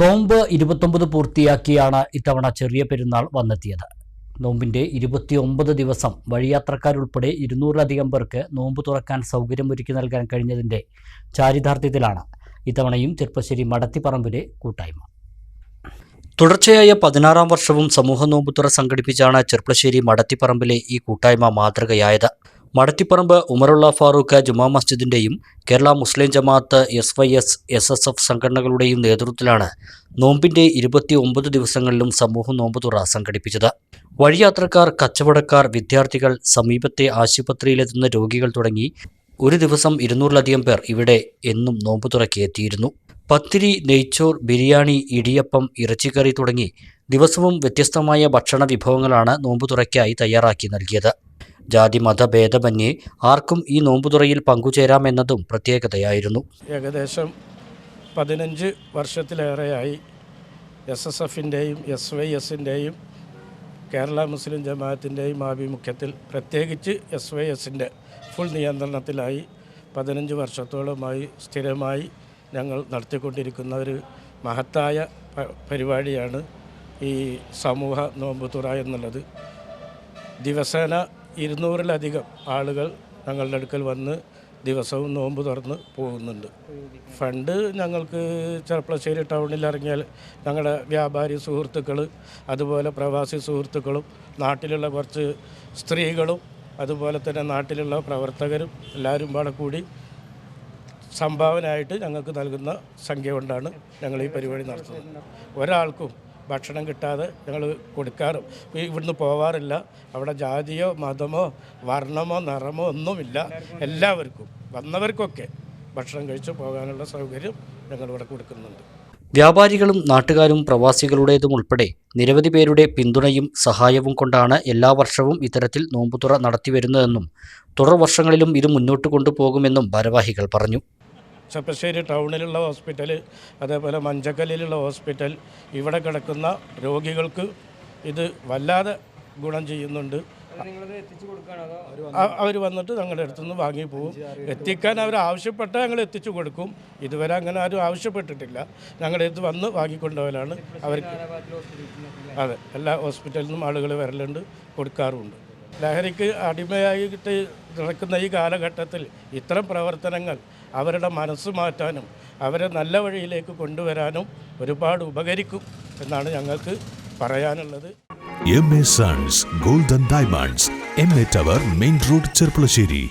നോമ്പ് ഇരുപത്തൊമ്പത് പൂർത്തിയാക്കിയാണ് ഇത്തവണ ചെറിയ പെരുന്നാൾ വന്നെത്തിയത്. നോമ്പിന്റെ ഇരുപത്തിയൊമ്പത് ദിവസം വഴിയാത്രക്കാരുൾപ്പെടെ ഇരുന്നൂറിലധികം പേർക്ക് നോമ്പ് തുറക്കാൻ സൗകര്യമൊരുക്കി നൽകാൻ കഴിഞ്ഞതിന്റെ ചാരിതാർത്ഥ്യത്തിലാണ് ഇത്തവണയും ചെർപ്പശ്ശേരി മടത്തിപ്പറമ്പിലെ കൂട്ടായ്മ. തുടർച്ചയായ പതിനാറാം വർഷവും സമൂഹ നോമ്പുതുറ സംഘടിപ്പിച്ചാണ് ചെർപ്പശ്ശേരി മടത്തിപ്പറമ്പിലെ ഈ കൂട്ടായ്മ മാതൃകയായത്. Madathiparambu Umarulla Farooq Juma മസ്ജിദിന്റെയും Kerala Muslim Jamaat S Y S S S F സംഘടനകളുടെയും നേതൃത്വത്തിലാണ് നോമ്പിന്റെ ഇരുപത്തി ഒമ്പത് ദിവസങ്ങളിലും സമൂഹ നോമ്പുതുറ സംഘടിപ്പിച്ചത്. വഴിയാത്രക്കാർ കച്ചവടക്കാർ വിദ്യാർത്ഥികൾ സമീപത്തെ ആശുപത്രിയിലെത്തുന്ന രോഗികൾ തുടങ്ങി ഒരു ദിവസം ഇരുന്നൂറിലധികം പേർ ഇവിടെ എന്നും നോമ്പുതുറയ്ക്ക് എത്തിയിരുന്നു പത്തിരി നെയ്ച്ചോർ ബിരിയാണി ഇടിയപ്പം ഇറച്ചിക്കറി തുടങ്ങി ദിവസവും വ്യത്യസ്തമായ ഭക്ഷണ വിഭവങ്ങളാണ് നോമ്പുതുറയ്ക്കായി തയ്യാറാക്കി നൽകിയത്. ജാതി മത ഭേദമന്യേ ആർക്കും ഈ നോമ്പുതുറയിൽ പങ്കുചേരാമെന്നതും പ്രത്യേകതയായിരുന്നു. ഏകദേശം പതിനഞ്ച് വർഷത്തിലേറെയായി എസ് എസ് എഫിന്റെയും എസ് വൈ എസിന്റെയും കേരള മുസ്ലിം ജമാഅത്തിന്റെയും ആഭിമുഖ്യത്തിൽ പ്രത്യേകിച്ച് എസ് വൈ എസിന്റെ ഫുൾ നിയന്ത്രണത്തിലായി പതിനഞ്ച് വർഷത്തോളമായി സ്ഥിരമായി ഞങ്ങൾ നടത്തിക്കൊണ്ടിരിക്കുന്ന ഒരു മഹത്തായ പരിപാടിയാണ് ഈ സമൂഹ നോമ്പുതുറ എന്നുള്ളത്. ദിവസേന ഇരുന്നൂറിലധികം ആളുകൾ ഞങ്ങളുടെ അടുക്കൽ വന്ന് ദിവസവും നോമ്പ് തുറന്ന് പോകുന്നുണ്ട്. ഫണ്ട് ഞങ്ങൾക്ക് ചെറുപ്പശ്ശേരി ടൗണിൽ ഇറങ്ങിയാൽ ഞങ്ങളുടെ വ്യാപാരി സുഹൃത്തുക്കൾ അതുപോലെ പ്രവാസി സുഹൃത്തുക്കളും നാട്ടിലുള്ള കുറച്ച് സ്ത്രീകളും അതുപോലെ തന്നെ നാട്ടിലുള്ള പ്രവർത്തകരും എല്ലാവരും പാടെ കൂടി സംഭാവനയായിട്ട് ഞങ്ങൾക്ക് നൽകുന്ന സംഖ്യ കൊണ്ടാണ് ഞങ്ങൾ ഈ പരിപാടി നടത്തുന്നത്. ഒരാൾക്കും ഭക്ഷണം കിട്ടാതെ ഞങ്ങൾ കൊടുക്കാറും. ഇവിടുന്ന് പോവാറില്ല. അവിടെ ജാതിയോ മതമോ വർണമോ നിറമോ ഒന്നുമില്ല. എല്ലാവർക്കും വന്നവർക്കൊക്കെ ഭക്ഷണം കഴിച്ച് പോകാനുള്ള സൗകര്യം ഞങ്ങളിവിടെ കൊടുക്കുന്നുണ്ട്. വ്യാപാരികളും നാട്ടുകാരും പ്രവാസികളുടേതും ഉൾപ്പെടെ നിരവധി പേരുടെ പിന്തുണയും സഹായവും കൊണ്ടാണ് എല്ലാ വർഷവും ഇത്തരത്തിൽ നോമ്പുതുറ നടത്തിവരുന്നതെന്നും തുടർ വർഷങ്ങളിലും ഇത് മുന്നോട്ട് കൊണ്ടുപോകുമെന്നും ഭാരവാഹികൾ പറഞ്ഞു. ചെപ്പശ്ശേരി ടൗണിലുള്ള ഹോസ്പിറ്റൽ അതേപോലെ മഞ്ചക്കല്ലിലുള്ള ഹോസ്പിറ്റൽ ഇവിടെ കിടക്കുന്ന രോഗികൾക്ക് ഇത് വല്ലാതെ ഗുണം ചെയ്യുന്നുണ്ട്. അവർ വന്നിട്ട് ഞങ്ങളുടെ അടുത്തുനിന്ന് വാങ്ങിപ്പോവും വാങ്ങി പോകും എത്തിക്കാൻ അവർ ആവശ്യപ്പെട്ടാൽ ഞങ്ങൾ എത്തിച്ചു കൊടുക്കും. ഇതുവരെ അങ്ങനെ ആരും ആവശ്യപ്പെട്ടിട്ടില്ല. ഞങ്ങളുടെ അടുത്ത് വന്ന് വാങ്ങിക്കൊണ്ടുപോകലാണ് അവർക്ക് അതെ എല്ലാ ഹോസ്പിറ്റലിൽ നിന്നും ആളുകൾ വരലുണ്ട് കൊടുക്കാറുമുണ്ട്. ലഹരിക്ക് അടിമയായിട്ട് നടക്കുന്ന ഈ കാലഘട്ടത്തിൽ ഇത്തരം പ്രവർത്തനങ്ങൾ അവരുടെ മനസ്സ് മാറ്റാനും അവരെ നല്ല വഴിയിലേക്ക് കൊണ്ടുവരാനും ഒരുപാട് ഉപകരിക്കും എന്നാണ് ഞങ്ങൾക്ക് പറയാനുള്ളത്. M A sons golden diamonds M A tower main road Cherpulassery